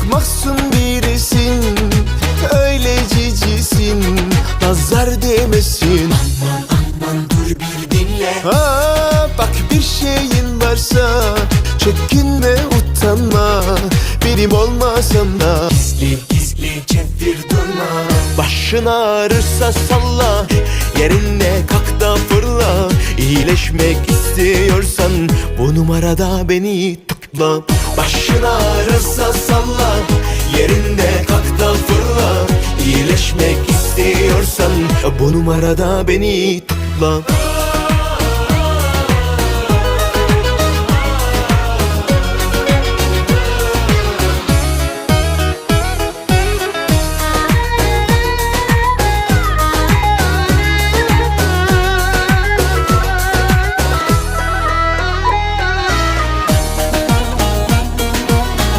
Çok mahzun birisin Öyle cicisin Nazar değmesin. Aman aman dur bir dinle. Aa, bak bir şeyin varsa Çekinme utanma. Benim olmasam da. Gizli gizli çevir durma. Başın ağrırsa salla Yerinde kalk da fırla. İyileşmek istiyorsan Bu numarada beni tıkla. Başın ağrırsa istiyorsan Bu numarada beni tıkla